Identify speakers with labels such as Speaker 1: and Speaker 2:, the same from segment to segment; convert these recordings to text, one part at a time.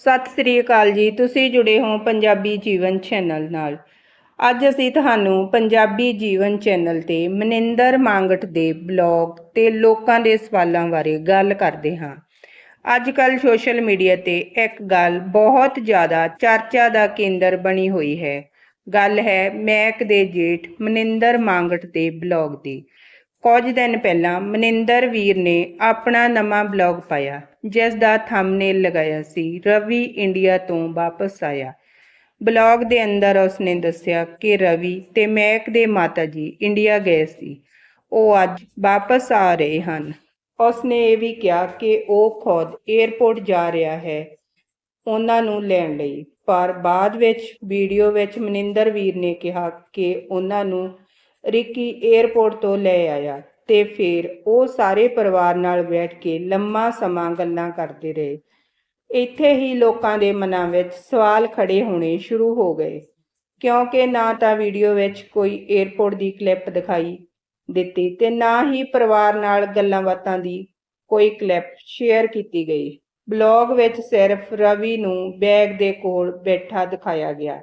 Speaker 1: ਸਤਿ ਸ੍ਰੀ ਅਕਾਲ ਜੀ, ਤੁਸੀਂ ਜੁੜੇ ਹੋ ਪੰਜਾਬੀ ਜੀਵਨ ਚੈਨਲ ਨਾਲ। ਅੱਜ ਅਸੀਂ ਤੁਹਾਨੂੰ ਪੰਜਾਬੀ ਜੀਵਨ ਚੈਨਲ ਤੇ ਮਨਿੰਦਰ ਮੰਗਟ ਦੇ ਬਲੌਗ ਤੇ ਲੋਕਾਂ ਦੇ ਸਵਾਲਾਂ ਬਾਰੇ ਗੱਲ ਕਰਦੇ ਹਾਂ। ਅੱਜ ਕੱਲ ਸੋਸ਼ਲ ਮੀਡੀਆ ਤੇ ਇੱਕ ਗੱਲ ਬਹੁਤ ਜ਼ਿਆਦਾ ਚਰਚਾ ਦਾ ਕੇਂਦਰ ਬਣੀ ਹੋਈ ਹੈ। ਗੱਲ ਹੈ ਮੈਕ ਦੇ ਜੇਠ ਮਨਿੰਦਰ ਮੰਗਟ ਦੇ ਬਲੌਗ ਦੀ। ਕੁਝ ਦਿਨ ਪਹਿਲਾਂ ਮਨਿੰਦਰ ਵੀਰ ਨੇ ਆਪਣਾ ਨਵਾਂ ਬਲੌਗ ਪਾਇਆ। ਜਿਸ ਦਾ ਥੰਬਨੇਲ ਲਗਾਇਆ ਸੀ, ਰਵੀ ਇੰਡੀਆ ਤੋਂ ਵਾਪਸ ਆਇਆ। ਬਲੌਗ ਦੇ ਅੰਦਰ ਉਸਨੇ ਦੱਸਿਆ ਕਿ ਰਵੀ ਤੇ ਮੈਕ ਦੇ ਮਾਤਾ ਜੀ ਇੰਡੀਆ ਗਏ ਸੀ। ਉਹ ਅੱਜ ਵਾਪਸ ਆ ਰਹੇ ਹਨ। ਉਸਨੇ ਇਹ ਵੀ ਕਿਹਾ ਕਿ ਉਹ ਖੁਦ 에ਅਰਪੋਰਟ ਜਾ ਰਿਹਾ ਹੈ ਉਹਨਾਂ ਨੂੰ ਲੈਣ ਲਈ। ਪਰ ਬਾਅਦ ਵਿੱਚ ਵੀਡੀਓ ਵਿੱਚ ਮਨਿੰਦਰ ਵੀਰ ਨੇ ਕਿਹਾ ਕਿ ਉਹਨਾਂ ਨੂੰ ਰਿੱਕੀ 에ਅਰਪੋਰਟ ਤੋਂ ਲੈ ਆਇਆ। ਤੇ ਫਿਰ ਉਹ ਸਾਰੇ ਪਰਿਵਾਰ ਨਾਲ ਬੈਠ ਕੇ ਲੰਮਾ ਸਮਾਂ ਗੱਲਾਂ ਕਰਦੇ ਰਹੇ। ਇੱਥੇ ਹੀ ਲੋਕਾਂ ਦੇ ਮਨਾਂ ਵਿੱਚ ਸਵਾਲ ਖੜੇ ਹੋਣੇ ਸ਼ੁਰੂ ਹੋ ਗਏ। ਕਿਉਂਕਿ ਨਾ ਤਾਂ ਵੀਡੀਓ ਵਿੱਚ ਕੋਈ 에ਅਰਪੋਰਟ ਦੀ ਕਲਿੱਪ ਦਿਖਾਈ ਦਿੱਤੀ ਤੇ ਨਾ ਹੀ ਪਰਿਵਾਰ ਨਾਲ ਗੱਲਾਂ ਬਾਤਾਂ ਦੀ ਕੋਈ ਕਲਿੱਪ ਸ਼ੇਅਰ ਕੀਤੀ ਗਈ। ਬਲੌਗ ਵਿੱਚ ਸਿਰਫ ਰਵੀ ਨੂੰ ਬੈਗ ਦੇ ਕੋਲ ਬੈਠਾ ਦਿਖਾਇਆ ਗਿਆ।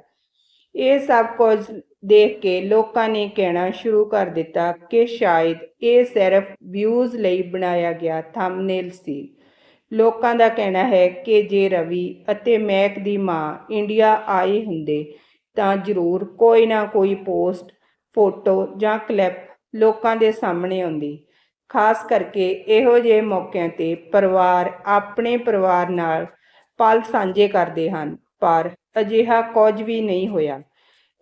Speaker 1: ਇਹ ਸਭ ਕੁਝ ਦੇਖ ਕੇ ਲੋਕਾਂ ਨੇ ਕਹਿਣਾ ਸ਼ੁਰੂ ਕਰ ਦਿੱਤਾ ਕਿ ਸ਼ਾਇਦ ਇਹ ਸਿਰਫ ਵਿਊਜ਼ ਲਈ ਬਣਾਇਆ ਗਿਆ ਥੰਬਨੇਲ ਸੀ। ਲੋਕਾਂ ਦਾ ਕਹਿਣਾ ਹੈ ਕਿ ਜੇ ਰਵੀ ਅਤੇ ਮੈਕ ਦੀ ਮਾਂ ਇੰਡੀਆ ਆਏ ਹੁੰਦੇ ਤਾਂ ਜ਼ਰੂਰ ਕੋਈ ਨਾ ਕੋਈ ਪੋਸਟ, ਫੋਟੋ ਜਾਂ ਕਲਿੱਪ ਲੋਕਾਂ ਦੇ ਸਾਹਮਣੇ ਆਉਂਦੀ। ਖਾਸ ਕਰਕੇ ਇਹੋ ਜਿਹੇ ਮੌਕਿਆਂ ਤੇ ਪਰਿਵਾਰ ਆਪਣੇ ਪਰਿਵਾਰ ਨਾਲ ਪਲ ਸਾਂਝੇ ਕਰਦੇ ਹਨ। ਪਰ ਅਜਿਹਾ ਕੁਝ ਵੀ ਨਹੀਂ ਹੋਇਆ।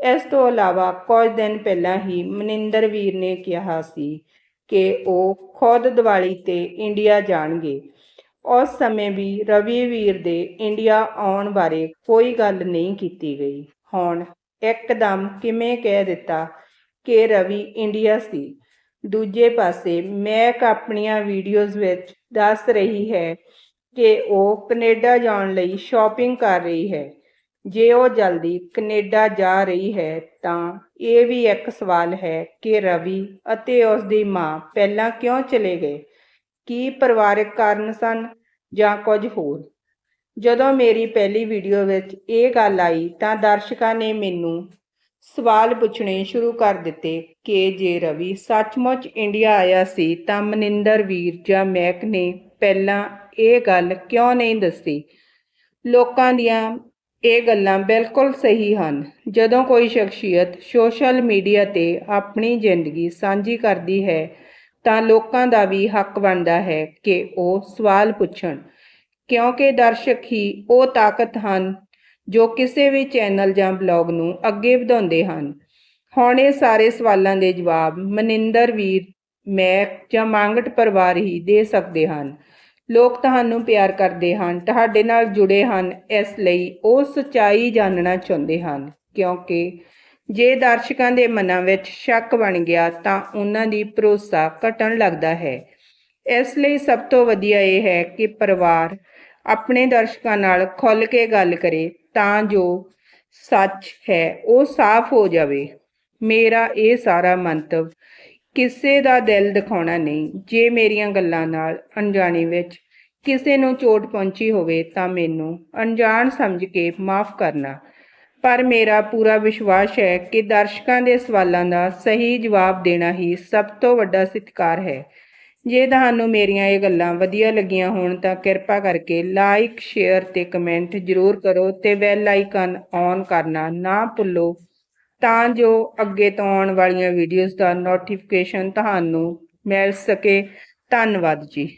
Speaker 1: ਇਸ ਤੋਂ ਇਲਾਵਾ ਕੁਝ ਦਿਨ ਪਹਿਲਾਂ ਹੀ ਮਨਿੰਦਰ ਵੀਰ ਨੇ ਕਿਹਾ ਸੀ ਕਿ ਉਹ ਖੁਦ ਦੀਵਾਲੀ ਤੇ ਇੰਡੀਆ ਜਾਣਗੇ। ਉਸ ਸਮੇਂ ਵੀ ਰਵੀ ਵੀਰ ਦੇ ਇੰਡੀਆ ਆਉਣ ਬਾਰੇ ਕੋਈ ਗੱਲ ਨਹੀਂ ਕੀਤੀ ਗਈ। ਹੁਣ ਇੱਕਦਮ ਕਿਵੇਂ ਕਹਿ ਦਿੱਤਾ ਕਿ ਰਵੀ ਇੰਡੀਆ ਸੀ। ਦੂਜੇ ਪਾਸੇ ਮੈਕ ਆਪਣੀਆਂ ਵੀਡੀਓਜ਼ ਵਿੱਚ ਦੱਸ ਰਹੀ ਹੈ ਕਿ ਉਹ ਕੈਨੇਡਾ ਜਾਣ ਲਈ ਸ਼ਾਪਿੰਗ ਕਰ ਰਹੀ ਹੈ। ਜੇ ਉਹ ਜਲਦੀ ਕੈਨੇਡਾ ਜਾ ਰਹੀ ਹੈ ਤਾਂ ਇਹ ਵੀ ਇੱਕ ਸਵਾਲ ਹੈ ਕਿ ਰਵੀ ਅਤੇ ਉਸ ਦੀ ਮਾਂ ਪਹਿਲਾਂ ਕਿਉਂ ਚਲੇ ਗਏ? ਕੀ ਪਰਿਵਾਰਕ ਕਾਰਨ ਸਨ ਜਾਂ ਕੁਝ ਹੋਰ? ਜਦੋਂ ਮੇਰੀ ਪਹਿਲੀ ਵੀਡੀਓ ਵਿੱਚ ਇਹ ਗੱਲ ਆਈ ਤਾਂ ਦਰਸ਼ਕਾਂ ਨੇ ਮੈਨੂੰ ਸਵਾਲ ਪੁੱਛਣੇ ਸ਼ੁਰੂ ਕਰ ਦਿੱਤੇ ਕਿ ਜੇ ਰਵੀ ਸੱਚਮੁੱਚ ਇੰਡੀਆ ਆਇਆ ਸੀ ਤਾਂ ਮਨਿੰਦਰ ਵੀਰ ਜਾਂ ਮੈਕ ਨੇ ਪਹਿਲਾਂ ਇਹ ਗੱਲ ਕਿਉਂ ਨਹੀਂ ਦੱਸੀ? ਲੋਕਾਂ ਦੀਆਂ ਇਹ ਗੱਲਾਂ ਬਿਲਕੁਲ ਸਹੀ ਹਨ। ਜਦੋਂ ਕੋਈ ਸ਼ਖਸੀਅਤ ਸੋਸ਼ਲ ਮੀਡੀਆ ਤੇ ਆਪਣੀ ਜ਼ਿੰਦਗੀ ਸਾਂਝੀ ਕਰਦੀ ਹੈ, ਤਾਂ ਲੋਕਾਂ ਦਾ ਵੀ ਹੱਕ ਬਣਦਾ ਹੈ ਕਿ ਉਹ ਸਵਾਲ ਪੁੱਛਣ। ਕਿਉਂਕਿ ਦਰਸ਼ਕ ਹੀ ਉਹ ਤਾਕਤ ਹਨ ਜੋ ਕਿਸੇ ਵੀ ਚੈਨਲ ਜਾਂ ਬਲੌਗ ਨੂੰ ਅੱਗੇ ਵਧਾਉਂਦੇ ਹਨ। ਹੁਣ ਇਹ ਸਾਰੇ ਸਵਾਲਾਂ ਦੇ ਜਵਾਬ ਮਨਿੰਦਰ ਵੀਰ ਮੈਕ ਜਾਂ ਮੰਗਟ ਪਰਿਵਾਰ ਹੀ ਦੇ ਸਕਦੇ ਹਨ। ਲੋਕ ਤੁਹਾਨੂੰ ਪਿਆਰ ਕਰਦੇ ਹਨ, ਤੁਹਾਡੇ ਨਾਲ ਜੁੜੇ ਹਨ, ਇਸ ਲਈ ਉਹ ਸੱਚਾਈ ਜਾਣਨਾ ਚਾਹੁੰਦੇ ਹਨ, ਕਿਉਂਕਿ ਜੇ ਦਰਸ਼ਕਾਂ ਦੇ ਮਨਾਂ ਵਿੱਚ ਸ਼ੱਕ ਬਣ ਗਿਆ ਤਾਂ ਉਹਨਾਂ ਦੀ ਭਰੋਸਾ ਘਟਣ ਲੱਗਦਾ ਹੈ। ਇਸ ਲਈ ਸਭ ਤੋਂ ਵਧੀਆ ਇਹ ਹੈ ਕਿ ਪਰਿਵਾਰ ਆਪਣੇ ਦਰਸ਼ਕਾਂ ਨਾਲ ਖੁੱਲ੍ਹ ਕੇ ਗੱਲ ਕਰੇ ਤਾਂ ਜੋ ਸੱਚ ਹੈ, ਉਹ ਸਾਫ਼ ਹੋ ਜਾਵੇ। ਮੇਰਾ ਇਹ ਸਾਰਾ ਮੰਤਵ ਕਿਸੇ ਦਾ ਦਿਲ ਦਿਖਾਉਣਾ ਨਹੀਂ। ਜੇ ਮੇਰੀਆਂ ਗੱਲਾਂ ਨਾਲ ਅਣਜਾਣੇ ਵਿੱਚ ਕਿਸੇ ਨੂੰ ਚੋਟ ਪਹੁੰਚੀ ਹੋਵੇ ਤਾਂ ਮੈਨੂੰ ਅਣਜਾਣ ਸਮਝ ਕੇ ਮਾਫ ਕਰਨਾ। ਪਰ ਮੇਰਾ ਪੂਰਾ ਵਿਸ਼ਵਾਸ ਹੈ ਕਿ ਦਰਸ਼ਕਾਂ ਦੇ ਸਵਾਲਾਂ ਦਾ ਸਹੀ ਜਵਾਬ ਦੇਣਾ ਹੀ ਸਭ ਤੋਂ ਵੱਡਾ ਸਤਿਕਾਰ ਹੈ। ਜੇ ਤੁਹਾਨੂੰ ਮੇਰੀਆਂ ਇਹ ਗੱਲਾਂ ਵਧੀਆ ਲੱਗੀਆਂ ਹੋਣ ਤਾਂ ਕਿਰਪਾ ਕਰਕੇ ਲਾਈਕ ਸ਼ੇਅਰ ਤੇ ਕਮੈਂਟ ਜ਼ਰੂਰ ਕਰੋ ਤੇ ਬੈਲ ਆਈਕਨ ਔਨ ਕਰਨਾ ਨਾ ਭੁੱਲੋ। ਤਾਂ ਜੋ ਅੱਗੇ ਤੋਂ ਆਉਣ ਵਾਲੀਆਂ ਵੀਡੀਓਜ਼ ਦਾ ਨੋਟੀਫਿਕੇਸ਼ਨ ਤੁਹਾਨੂੰ ਮਿਲ ਸਕੇ। ਧੰਨਵਾਦ ਜੀ।